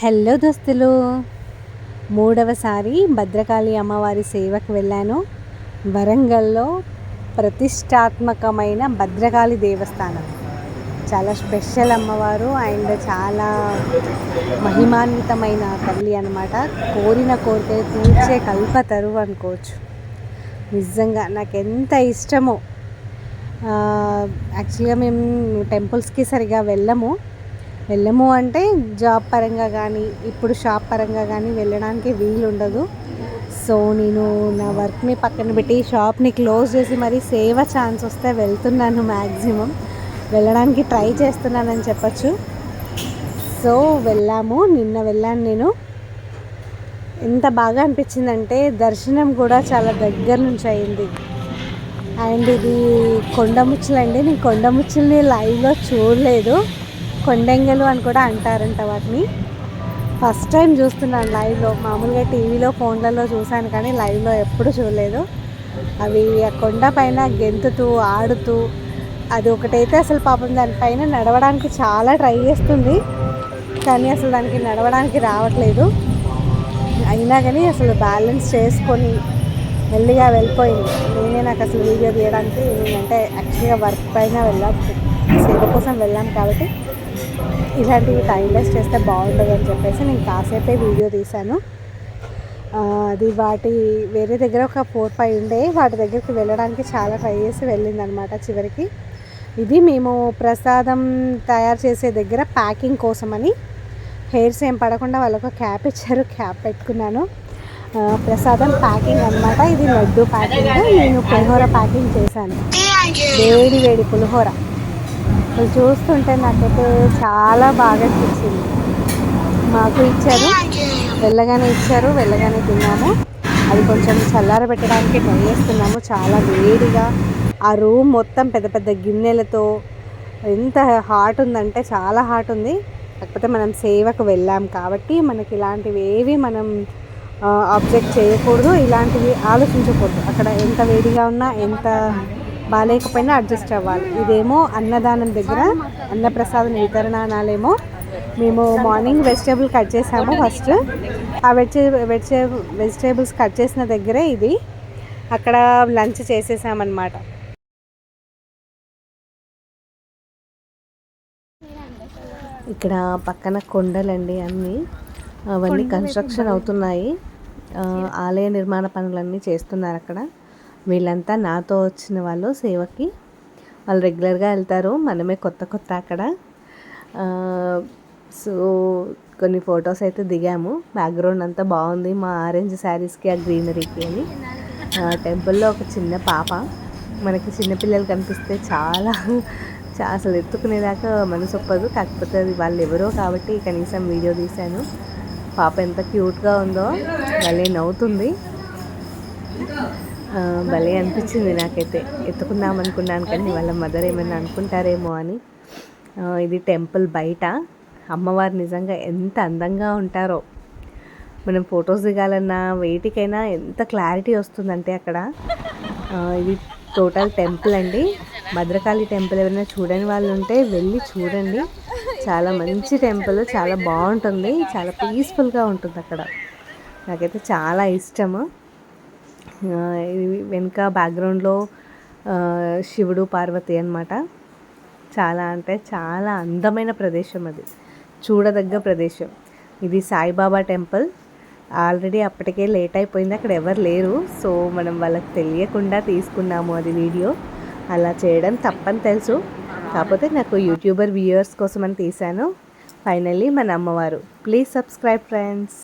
Hello దోస్తులు. మూడవసారి భద్రకాళి అమ్మవారి సేవకు వెళ్ళాను. వరంగల్లో ప్రతిష్టాత్మకమైన భద్రకాళి దేవస్థానం. చాలా స్పెషల్ అమ్మవారు అండ్ చాలా మహిమాన్వితమైన తల్లి అనమాట కోరిన కోరిక తీర్చే కల్పతరు అనుకోవచ్చు. నిజంగా నాకు ఎంత ఇష్టమో యాక్చువల్గా మేము టెంపుల్స్కి సరిగా వెళ్ళము. వెళ్ళము అంటే జాబ్ పరంగా కానీ ఇప్పుడు షాప్ పరంగా కానీ వెళ్ళడానికి వీలు ఉండదు సో నేను నా వర్క్ని పక్కన పెట్టి షాప్ని క్లోజ్ చేసి మరీ సేవ ఛాన్స్ వస్తే వెళ్తున్నాను మ్యాక్సిమం వెళ్ళడానికి ట్రై చేస్తున్నానని చెప్పచ్చు. సో వెళ్ళాము. నిన్న వెళ్ళాను నేను. ఎంత బాగా అనిపించిందంటే దర్శనం కూడా చాలా దగ్గర నుంచి అయింది. అండ్ ఇది కొండముచ్చులండి నేను కొండముచ్చుల్ని లైవ్లో చూడలేదు. కొండెంగలు అని కూడా అంటారంట వాటిని. ఫస్ట్ టైం చూస్తున్నాను లైవ్లో మామూలుగా టీవీలో ఫోన్లలో చూశాను కానీ లైవ్లో ఎప్పుడు చూడలేదు. అవి ఆ కొండ పైన గెంతుతూ ఆడుతూ అది ఒకటైతే అసలు పాపం దానిపైన నడవడానికి చాలా ట్రై చేస్తుంది. కానీ అసలు దానికి నడవడానికి రావట్లేదు. అయినా కానీ అసలు బ్యాలెన్స్ చేసుకొని మెల్లిగా వెళ్ళిపోయింది. నేనే నాకు అసలు వీడియో తీయడానికి నేనంటే యాక్చువల్గా వర్క్ పైన వెళ్ళాం సేవ కోసం వెళ్ళాం కాబట్టి ఇలాంటివి టైంలెస్ చేస్తే బాగుంటుంది అని చెప్పేసి నేను కాసేపే వీడియో తీశాను. అది వాటి వేరే దగ్గర ఒక ఫోర్ ఫైవ్ ఉండే వాటి దగ్గరికి వెళ్ళడానికి చాలా ట్రై చేసి వెళ్ళిందనమాట చివరికి. ఇది మేము ప్రసాదం తయారు చేసే దగ్గర ప్యాకింగ్ కోసమని. హెయిర్స్ ఏం పడకుండా వాళ్ళకు క్యాప్ ఇచ్చారు క్యాప్ పెట్టుకున్నాను. ప్రసాదం ప్యాకింగ్ అనమాట ఇది లడ్డు ప్యాకింగ్ నేను పులిహోర ప్యాకింగ్ చేశాను. వేడి వేడి పులిహోర. అసలు చూస్తుంటే నాకైతే చాలా బాగా అనిపించింది. మాకు ఇచ్చారు. వెళ్ళగానే ఇచ్చారు. వెళ్ళగానే తిన్నాము. అది కొంచెం చల్లార పెట్టడానికి ట్రై చేస్తున్నాము. చాలా వేడిగా ఆ రూమ్ మొత్తం పెద్ద పెద్ద గిన్నెలతో ఎంత హాట్ ఉందంటే చాలా హాట్ ఉంది. కాకపోతే మనం సేవకు వెళ్ళాం కాబట్టి మనకి ఇలాంటివి ఏవి మనం ఆబ్జెక్ట్ చేయకూడదు. ఇలాంటివి ఆలోచించకూడదు. అక్కడ ఎంత వేడిగా ఉన్నా ఎంత బాగాలేకపోయినా అడ్జస్ట్ అవ్వాలి. ఇదేమో అన్నదానం దగ్గర అన్నప్రసాదం వితరణాలేమో మేము మార్నింగ్ వెజిటేబుల్ కట్ చేసాము ఫస్ట్. ఆ వెజిటే వెజిటే వెజిటేబుల్స్ కట్ చేసిన దగ్గరే ఇది. అక్కడ లంచ్ చేసేసామన్నమాట. ఇక్కడ పక్కన కొండలండి అన్నీ. అవన్నీ కన్స్ట్రక్షన్ అవుతున్నాయి. ఆలయ నిర్మాణ పనులన్నీ చేస్తున్నారు అక్కడ. వీళ్ళంతా నాతో వచ్చిన వాళ్ళు సేవకి. వాళ్ళు రెగ్యులర్గా వెళ్తారు. మనమే కొత్త కొత్త అక్కడ. సో కొన్ని ఫొటోస్ అయితే దిగాము. బ్యాక్గ్రౌండ్ అంతా బాగుంది. మా ఆరెంజ్ శారీస్కి ఆ గ్రీనరీకి అని. టెంపుల్లో ఒక చిన్న పాప. మనకి చిన్నపిల్లలు కనిపిస్తే చాలా అసలు ఎత్తుకునేదాకా మనసు ఒప్పదు. కాకపోతే అది వాళ్ళు ఎవరో కాబట్టి కనీసం వీడియో తీశాను. పాప ఎంత క్యూట్గా ఉందో భలే నవ్వుతుంది. భలే అనిపించింది నాకైతే. ఎత్తుకుందాం అనుకున్నాను కానీ వాళ్ళ మదర్ ఏమైనా అనుకుంటారేమో అని. ఇది టెంపుల్ బయట. అమ్మవారు నిజంగా ఎంత అందంగా ఉంటారో. మనం ఫొటోస్ దిగాలన్నా వేటికైనా ఎంత క్లారిటీ వస్తుందంటే అక్కడ. ఇది టోటల్ టెంపుల్ అండి. భద్రకాళి టెంపుల్ ఎవరైనా చూడని వాళ్ళు ఉంటే వెళ్ళి చూడండి. చాలా మంచి టెంపుల్ చాలా బాగుంటుంది. చాలా పీస్ఫుల్గా ఉంటుంది అక్కడ. నాకైతే చాలా ఇష్టము. వెనుక బ్యాక్గ్రౌండ్లో శివుడు పార్వతి అనమాట చాలా అంటే చాలా అందమైన ప్రదేశం అది. చూడదగ్గ ప్రదేశం. ఇది సాయిబాబా టెంపుల్. ఆల్రెడీ అప్పటికే లేట్ అయిపోయింది అక్కడ ఎవరు లేరు. సో మనం వాళ్ళకి తెలియకుండా తీసుకున్నాము అది వీడియో. అలా చేయడం తప్పని తెలుసు. కాకపోతే నాకు యూట్యూబర్ వ్యూయర్స్ కోసం అని తీశాను. ఫైనల్లీ మన అమ్మవారు. Please subscribe friends